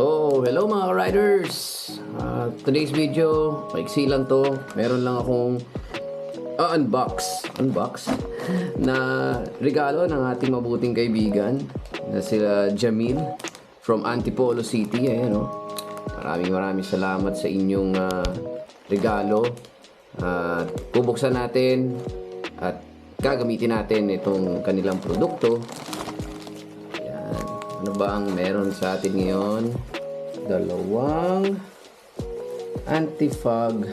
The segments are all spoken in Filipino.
So, hello mga riders! Uh, today's video, paiksi lang to. Meron lang akong uh, unbox, unbox na regalo ng ating mabuting kaibigan na sila Jamil from Antipolo City. Ayan o. Maraming maraming salamat sa inyong ah, regalo. At bubuksan natin at gagamitin natin itong kanilang produkto. Ano ba ang meron sa atin ngayon? Dalawang anti-fog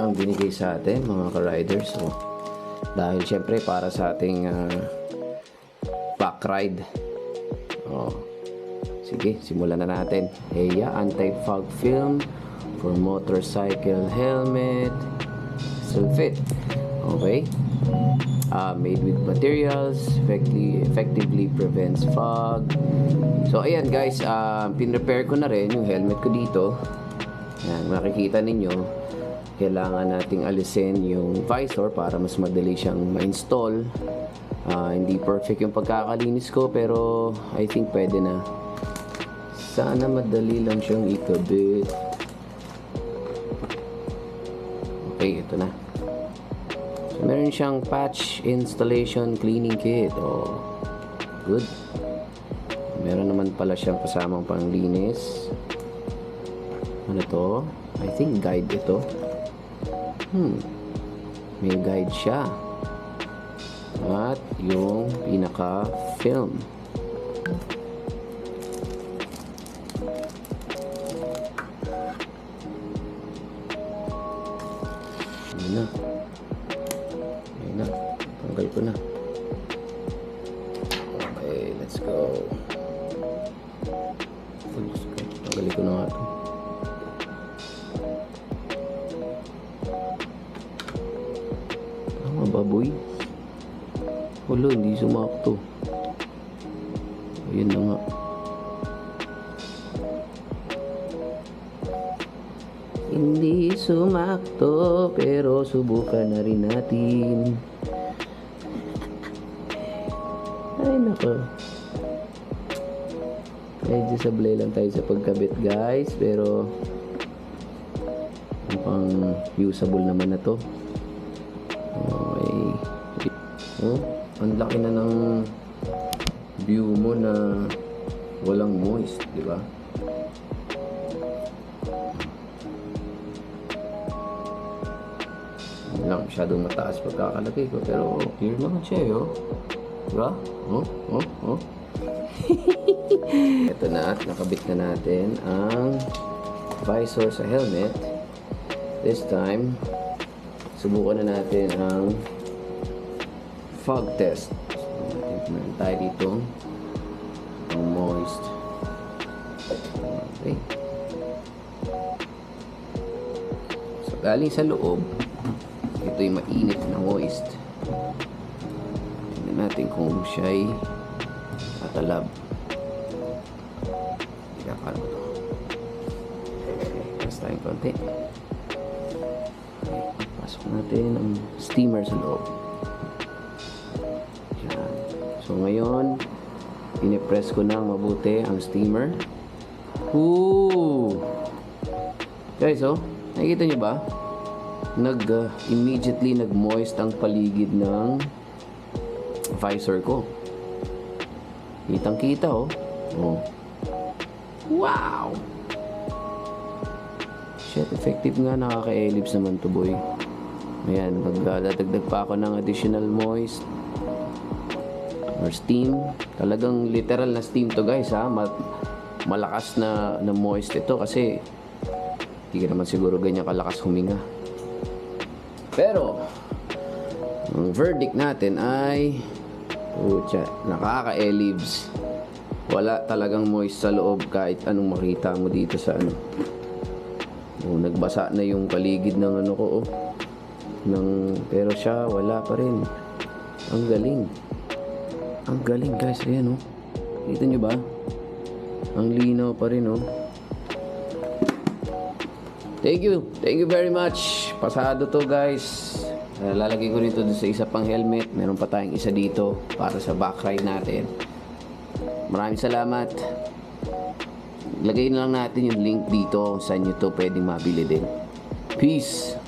ang binigay sa atin mga ka-riders. So, dahil syempre para sa ating ah, back ride. Oh. Sige, simulan na natin. Heya anti-fog film for motorcycle helmet. Still fit. Okay. Uh, made with materials, effectively, effectively prevents fog. So, ayan guys, uh, pinrepair ko na rin yung helmet ko dito. Ayan, makikita ninyo, kailangan nating alisin yung visor para mas madali siyang ma-install. Ah, hindi perfect yung pagkakalinis ko, pero I think pwede na. Sana madali lang siyang ikabit. Okay, ito na. So, meron siyang patch installation cleaning kit. Oh, good. Meron naman pala siyang kasamang panglinis. Ano to? I think guide ito. Hmm. May guide siya. At yung pinaka-film. Ayun Tanggal ko na. Okay, let's go. Tanggalin ko na nga ito. Tama ba, boy? Wala, hindi sumakto. Ayun na nga. Hindi sumakto, pero subukan na rin natin. Ay, nako. Medyo sablay lang tayo sa pagkabit, guys. Pero, mukhang usable naman na to. Okay. Oh, ang laki na ng view mo na walang moist, di ba? Lang masyadong mataas pagkakalagay ko, pero clear naman siya, yo. Diba? Oh, oh, oh. Ito na, nakabit na natin ang visor sa helmet. This time, subukan na natin ang fog test. So, meron tayo dito ang moist. Okay. So, galing sa loob, ito yung mainit na moist. Natin kung siya'y matalab. Ikakan mo to. Press tayong konti. Pasok natin ang steamer sa loob. Yan. So ngayon, pinipress ko ng mabuti ang steamer. Ooh! Guys, oh, nakikita nyo ba? Nag, uh, immediately nag-moist ang paligid ng visor ko. Kitang kita, oh. Oh. Wow! Shit, effective nga. Nakaka-ellipse naman to, boy. Ayan, magdadagdag pa ako ng additional moist or steam. Talagang literal na steam to guys ha. Ma- malakas na, na moist ito kasi hindi ka naman siguro ganyan kalakas huminga. Pero, ang verdict natin ay Pucha, nakaka-elibs. Wala talagang moist sa loob kahit anong makita mo dito sa ano. Oh, nagbasa na yung paligid ng ano ko oh. Ng, pero siya wala pa rin. Ang galing. Ang galing guys, ayan oh. Kita nyo ba? Ang linaw pa rin oh. Thank you. Thank you very much. Pasado to guys. Uh, lalagay ko nito sa isa pang helmet. Meron pa tayong isa dito para sa back ride natin. Maraming salamat. Lagay na lang natin yung link dito saan nyo to pwedeng mabili din. Peace!